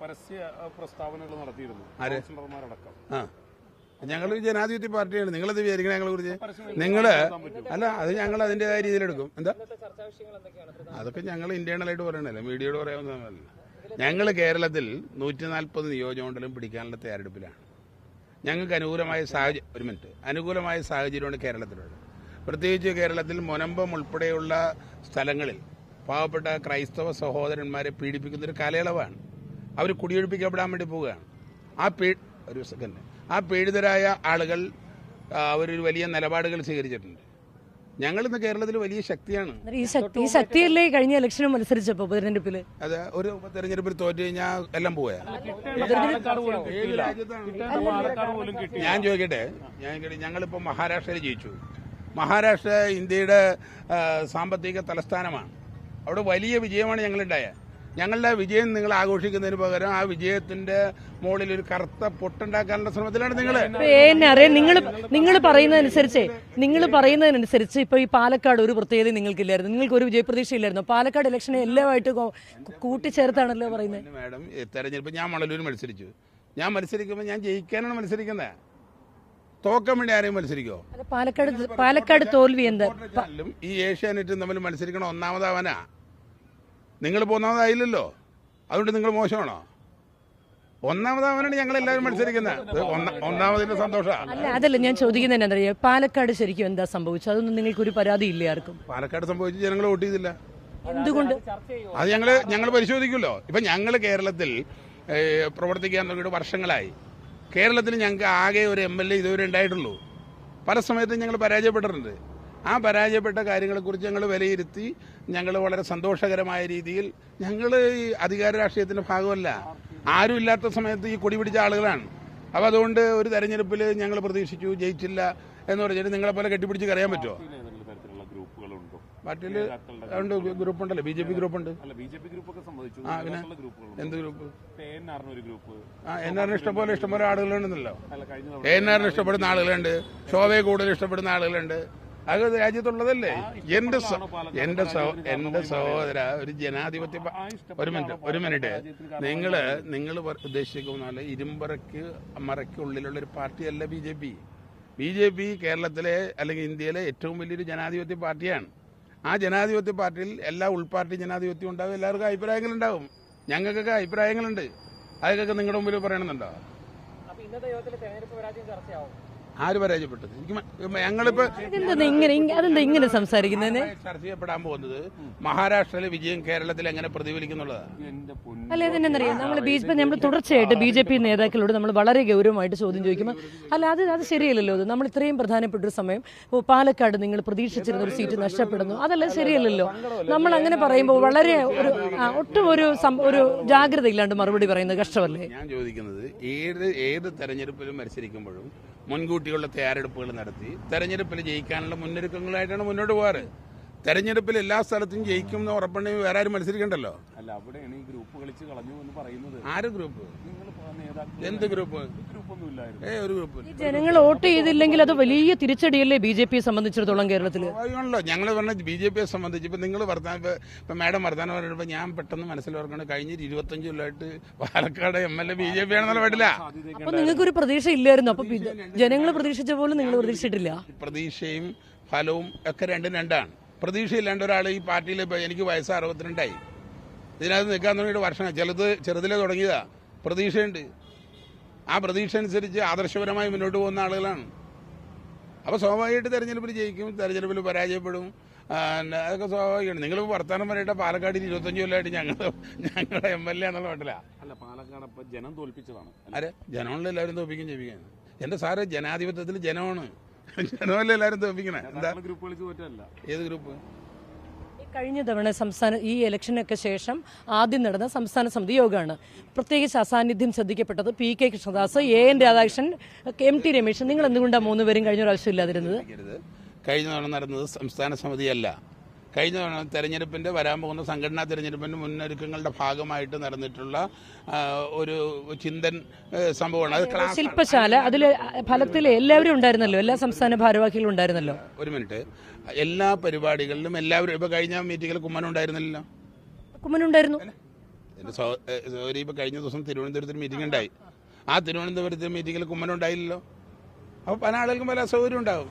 പരസ്യ പ്രസ്താവനകൾ നടത്തിയിരുന്നു? കൗൺസിലർമാരടക്കം. ഞങ്ങൾ ജനാധിപത്യ പാർട്ടിയാണ്. നിങ്ങളത് വിചാരിക്കണേ ഞങ്ങളെ കുറിച്ച്? നിങ്ങൾ നിങ്ങൾ അല്ല അത് ഞങ്ങൾ അതിന്റെതായ രീതിയിലെടുക്കും. എന്താ? അതൊക്കെ ഞങ്ങൾ ഇന്റേണലായിട്ട് പറയണല്ലോ? മീഡിയയോട് പറയാവുന്നതല്ല ഞങ്ങൾ കേരളത്തിൽ നൂറ്റി നാൽപ്പത് നിയോജകമണ്ഡലം പിടിക്കാനുള്ള തയ്യാറെടുപ്പിലാണ്. ഞങ്ങൾക്ക് അനുകൂലമായ സാഹചര്യം ഒരു മിനിറ്റ്. അനുകൂലമായ സാഹചര്യമാണ് കേരളത്തിലുള്ളത്. പ്രത്യേകിച്ച് കേരളത്തിൽ മൊനമ്പം ഉൾപ്പെടെയുള്ള സ്ഥലങ്ങളിൽ പാവപ്പെട്ട ക്രൈസ്തവ സഹോദരന്മാരെ പീഡിപ്പിക്കുന്ന ഒരു കാലയളവാണ്. അവർ കുടിയൊഴിപ്പിക്കപ്പെടാൻ വേണ്ടി പോവുകയാണ്. ആ പീ ഒരു സെക്കൻഡ് ആ പീഡിതരായ ആളുകൾ അവരൊരു വലിയ നിലപാടുകൾ സ്വീകരിച്ചിട്ടുണ്ട്. ഞങ്ങൾ ഇന്ന് കേരളത്തിൽ വലിയ ശക്തിയാണ്. ഈ ശക്തി ഈ ശക്തിയല്ലേ കഴിഞ്ഞ ഇലക്ഷന് മത്സരിച്ചപ്പോ ഉപതെരഞ്ഞെടുപ്പിൽ അതെ ഒരു ഉപതെരഞ്ഞെടുപ്പിൽ തോറ്റു കഴിഞ്ഞാൽ എല്ലാം പോയാ ഞാൻ ചോദിക്കട്ടെ. ഞാൻ ഞങ്ങളിപ്പോ ഞങ്ങളിപ്പോൾ മഹാരാഷ്ട്രയിൽ ജയിച്ചു. മഹാരാഷ്ട്ര ഇന്ത്യയുടെ സാമ്പത്തിക തലസ്ഥാനമാണ്. അവിടെ വലിയ വിജയമാണ് ഞങ്ങളുണ്ടായ ഞങ്ങളുടെ വിജയം നിങ്ങൾ ആഘോഷിക്കുന്നതിന് പകരം ആ വിജയത്തിന്റെ മുകളിൽ ഒരു കറുത്ത പൊട്ടുണ്ടാക്കാനുള്ള ശ്രമത്തിലാണ് നിങ്ങൾ അറിയാം നിങ്ങൾ നിങ്ങൾ പറയുന്നതനുസരിച്ച് നിങ്ങൾ പറയുന്നതിനനുസരിച്ച് ഇപ്പൊ ഈ പാലക്കാട് ഒരു പ്രത്യേകത നിങ്ങൾക്കില്ലായിരുന്നു. നിങ്ങൾക്ക് ഒരു വിജയപ്രതീക്ഷ ഇല്ലായിരുന്നു പാലക്കാട് ഇലക്ഷനെ എല്ലാമായിട്ട് കൂട്ടിച്ചേർത്താണല്ലോ പറയുന്നത്. മാഡം തെരഞ്ഞെടുപ്പ് ഞാൻ മണലൂർ മത്സരിച്ചു. ഞാൻ മത്സരിക്കുമ്പോൾ ഞാൻ ജയിക്കാനാണ് മത്സരിക്കുന്നത് തോക്കാൻ വേണ്ടി ആരെയും മത്സരിക്കോ? പാലക്കാട് പാലക്കാട് തോൽവി എന്താ? ഈ ഏഷ്യാനെറ്റും തമ്മിൽ മത്സരിക്കണം ഒന്നാമതാവനാ. നിങ്ങളിപ്പോൾ ഒന്നാമതായില്ലല്ലോ അതുകൊണ്ട് നിങ്ങൾ മോശമാണോ? ഒന്നാമതാവനാണ് ഞങ്ങൾ എല്ലാവരും മത്സരിക്കുന്നത് ഒന്നാമതിന്റെ സന്തോഷമാണ് അല്ല അതല്ല ഞാൻ ചോദിക്കുന്നത് എന്താ പാലക്കാട് ശരിക്കും എന്താ സംഭവിച്ചത്? അതൊന്നും നിങ്ങൾക്ക് ഒരു പരാതി ഇല്ല ആർക്കും. പാലക്കാട് സംഭവിച്ചു ജനങ്ങൾ വോട്ട് ചെയ്തില്ല. എന്തുകൊണ്ട്? അത് ഞങ്ങൾ ഞങ്ങൾ പരിശോധിക്കുമല്ലോ. ഇപ്പൊ ഞങ്ങൾ കേരളത്തിൽ പ്രവർത്തിക്കാൻ തുടങ്ങിയിട്ട് വർഷങ്ങളായി. കേരളത്തിൽ ഞങ്ങൾക്ക് ആകെ ഒരു എം എൽ എ ഇതുവരെ ഉണ്ടായിട്ടുള്ളൂ. പല സമയത്തും ഞങ്ങൾ പരാജയപ്പെട്ടിട്ടുണ്ട്. ആ പരാജയപ്പെട്ട കാര്യങ്ങളെക്കുറിച്ച് ഞങ്ങൾ വിലയിരുത്തി ഞങ്ങൾ വളരെ സന്തോഷകരമായ രീതിയിൽ ഞങ്ങൾ ഈ അധികാര രാഷ്ട്രീയത്തിന്റെ ഭാഗമല്ല. ആരും ഇല്ലാത്ത സമയത്ത് ഈ കൊടി പിടിച്ച ആളുകളാണ്. അപ്പോൾ അതുകൊണ്ട് ഒരു തെരഞ്ഞെടുപ്പിൽ ഞങ്ങൾ പ്രതീക്ഷിച്ചു ജയിച്ചില്ല എന്ന് പറഞ്ഞിട്ട് നിങ്ങളെ പോലെ കെട്ടിപ്പിടിച്ച് കറിയാൻ പറ്റുമോ പാർട്ടിയിൽ ഉണ്ട്? ഗ്രൂപ്പ് ഉണ്ടല്ലോ ബി ജെ പി ഗ്രൂപ്പ് ഉണ്ട് ആ, പിന്നെ? എന്ത് ഗ്രൂപ്പ്? ആ എൻ ആറിന് ഇഷ്ടംപോലെ ഇഷ്ടംപോലെ എ എൻ ആറിന് ഇഷ്ടപ്പെടുന്ന ആളുകളുണ്ട്. ശോഭയെ കൂടുതൽ ഇഷ്ടപ്പെടുന്ന ആളുകളുണ്ട്. അത് രാജ്യത്തുള്ളതല്ലേ? എന്റെ എന്റെ സഹോ- എന്റെ സഹോദര ഒരു ജനാധിപത്യ ഒരു മിനിറ്റ് ഒരു മിനിറ്റ്. നിങ്ങൾ നിങ്ങൾ ഉദ്ദേശിക്കുന്ന ഇരുമ്പറയ്ക്ക് മറയ്ക്കുള്ളിലുള്ള ഒരു പാർട്ടിയല്ല B J P. B J P കേരളത്തിലെ അല്ലെങ്കിൽ ഇന്ത്യയിലെ ഏറ്റവും വലിയൊരു ജനാധിപത്യ പാർട്ടിയാണ്. ആ ജനാധിപത്യ പാർട്ടിയിൽ എല്ലാ ഉൾപാർട്ടി ജനാധിപത്യം ഉണ്ടാവും എല്ലാവർക്കും അഭിപ്രായങ്ങളുണ്ടാവും. ഞങ്ങൾക്കൊക്കെ അഭിപ്രായങ്ങളുണ്ട്. അതൊക്കെ നിങ്ങളുടെ മുമ്പിൽ പറയണമെന്നുണ്ടോ? ആര് പരാജയപ്പെട്ടത് എനിക്ക് ഞങ്ങളിപ്പോ അതെന്താ ഇങ്ങനെ അതെന്താ ഇങ്ങനെ സംസാരിക്കുന്നതിന്? ചർച്ച ചെയ്യപ്പെടാൻ പോകുന്നത് മഹാരാഷ്ട്രയിലെ വിജയം കേരളത്തിൽ എങ്ങനെ പ്രതിഫലിക്കുന്നുള്ളതാണ് അല്ല ഇതെന്നറിയാം നമ്മൾ ബി ജെ പി നമ്മൾ തുടർച്ചയായിട്ട് ബി ജെ പി നേതാക്കളോട് നമ്മൾ വളരെ ഗൗരവമായിട്ട് ചോദ്യം ചോദിക്കുമ്പോൾ അല്ല അത് അത് ശരിയല്ലല്ലോ അത് നമ്മൾ ഇത്രയും പ്രധാനപ്പെട്ട ഒരു സമയം പാലക്കാട് നിങ്ങൾ പ്രതീക്ഷിച്ചിരുന്ന ഒരു സീറ്റ് നഷ്ടപ്പെടുന്നു. അതല്ല ശരിയല്ലല്ലോ. നമ്മൾ അങ്ങനെ പറയുമ്പോൾ വളരെ ഒരു ഒട്ടും ഒരു ഒരു ജാഗ്രത ഇല്ലാണ്ട് മറുപടി പറയുന്നത് കഷ്ടമല്ലേ? ഞാൻ ചോദിക്കുന്നത് ഏത് ഏത് തെരഞ്ഞെടുപ്പിലും മത്സരിക്കുമ്പോഴും മുൻകൂട്ടിയുള്ള തയ്യാറെടുപ്പുകൾ നടത്തി തെരഞ്ഞെടുപ്പിൽ ജയിക്കാനുള്ള മുന്നൊരുക്കങ്ങളായിട്ടാണ് മുന്നോട്ട് പോകാറ്. തെരഞ്ഞെടുപ്പിൽ എല്ലാ സ്ഥലത്തും ജയിക്കും എന്ന് ഉറപ്പുണ്ടെങ്കിൽ വേറെ ആരും മത്സരിക്കണ്ടല്ലോ? അല്ല അവിടെയാണ് ഈ ഗ്രൂപ്പ് കളിച്ച് കളഞ്ഞു എന്ന് പറയുന്നത്. ആര് ഗ്രൂപ്പ്? നിങ്ങൾ നേതാക്കൾ എന്ത് ഗ്രൂപ്പ്? ഗ്രൂപ്പൊന്നും ഇല്ലായിരുന്നു. ഏ ഒരു ഗ്രൂപ്പ് ഈ ജനങ്ങൾ വോട്ട് ചെയ്തില്ലെങ്കിൽ അത് വലിയ തിരിച്ചടിയല്ലേ ബി ജെ പിയെ സംബന്ധിച്ചിടത്തോളം കേരളത്തിൽ സ്വാഭാവികമാണല്ലോ ഞങ്ങൾ പറഞ്ഞ ബി ജെ പിയെ സംബന്ധിച്ച് ഇപ്പം നിങ്ങൾ വർത്താനം ഇപ്പം മാഡം വർത്താനം പറഞ്ഞപ്പോൾ ഞാൻ പെട്ടെന്ന് മനസ്സിലാക്കണം കഴിഞ്ഞ ഇരുപത്തഞ്ച് കൊല്ലമായിട്ട് Palakkad M L A B J P ആണെന്നുള്ള പറ്റില്ല അപ്പൊ നിങ്ങൾക്ക് ഒരു പ്രതീക്ഷ ഇല്ലായിരുന്നു. അപ്പൊ ജനങ്ങൾ പ്രതീക്ഷിച്ച പോലും നിങ്ങൾ പ്രതീക്ഷിച്ചിട്ടില്ല? പ്രതീക്ഷയും ഫലവും ഒക്കെ രണ്ടും രണ്ടാണ്. പ്രതീക്ഷയില്ലാണ്ട് ഒരാൾ ഈ പാർട്ടിയിൽ എനിക്ക് വയസ്സ് അറുപത്തിരണ്ടായി. ഇതിനകത്ത് നിൽക്കാൻ തുടങ്ങിയിട്ട് വർഷം ചിലത് ചെറുതിലെ തുടങ്ങിയതാ. പ്രതീക്ഷയുണ്ട്. ആ പ്രതീക്ഷ അനുസരിച്ച് ആദർശപരമായി മുന്നോട്ട് പോകുന്ന ആളുകളാണ്. അപ്പോൾ സ്വാഭാവികമായിട്ട് തെരഞ്ഞെടുപ്പിൽ ജയിക്കും. തെരഞ്ഞെടുപ്പിൽ പരാജയപ്പെടും. അതൊക്കെ സ്വാഭാവികമാണ്. നിങ്ങൾ വർത്തമാനം പറയട്ടെ പാലക്കാട് ഇരുപത്തഞ്ച് കൊല്ലമായിട്ട് ഞങ്ങൾ ഞങ്ങളുടെ എം എൽ എ എന്നുള്ള പാട്ടില്ല അല്ല പാലക്കാട് അപ്പം ജനം തോൽപ്പിച്ചതാണ്. അല്ലെ ജനമുള്ള എല്ലാവരും തോൽപ്പിക്കും ജയിപ്പിക്കാൻ എന്റെ സാറ് ജനാധിപത്യത്തിൽ ജനമാണ്. ജനമല്ലേ എല്ലാവരും തോൽപ്പിക്കണേ. എന്താ? ഗ്രൂപ്പ് കളിച്ച് തോറ്റല്ല ഏത് ഗ്രൂപ്പ്? കഴിഞ്ഞ തവണ സംസ്ഥാന ഈ ഇലക്ഷനൊക്കെ ശേഷം ആദ്യം നടന്ന സംസ്ഥാന സമിതി യോഗമാണ് പ്രത്യേകിച്ച് അസാന്നിധ്യം ശ്രദ്ധിക്കപ്പെട്ടത് P K Krishnadas A N Radhakrishnan M T Ramesh. നിങ്ങൾ എന്തുകൊണ്ടാണ് മൂന്നുപേരും കഴിഞ്ഞ പ്രാവശ്യം ഇല്ലാതിരുന്നത്? കഴിഞ്ഞ തവണ നടന്നത് സംസ്ഥാന സമിതിയല്ല. കഴിഞ്ഞ തവണ തെരഞ്ഞെടുപ്പിന്റെ വരാൻ പോകുന്ന സംഘടനാ തെരഞ്ഞെടുപ്പിന്റെ മുന്നൊരുക്കങ്ങളുടെ ഭാഗമായിട്ട് നടന്നിട്ടുള്ള ഒരു ചിന്തൻ സംഭവമാണ്. അത് ശില്പശാല അതിൽ ഫലത്തിൽ എല്ലാവരും ഉണ്ടായിരുന്നല്ലോ? എല്ലാ സംസ്ഥാന ഭാരവാഹികളും ഉണ്ടായിരുന്നല്ലോ? ഒരു മിനിറ്റ്. എല്ലാ പരിപാടികളിലും എല്ലാവരും ഇപ്പൊ കഴിഞ്ഞ മീറ്റിങ്ങിൽ കുമ്മനം ഉണ്ടായിരുന്നില്ലല്ലോ? കുമ്മനുണ്ടായിരുന്നു എന്റെ സോ ഏ, സൗകര്യം ഇപ്പോൾ കഴിഞ്ഞ ദിവസം തിരുവനന്തപുരത്ത് മീറ്റിംഗ് ഉണ്ടായി. ആ തിരുവനന്തപുരത്തെ മീറ്റിങ്ങിൽ കുമ്മനം ഉണ്ടായില്ലല്ലോ? അപ്പോൾ പല ആളുകൾക്കും പല അസൗകര്യം ഉണ്ടാവും.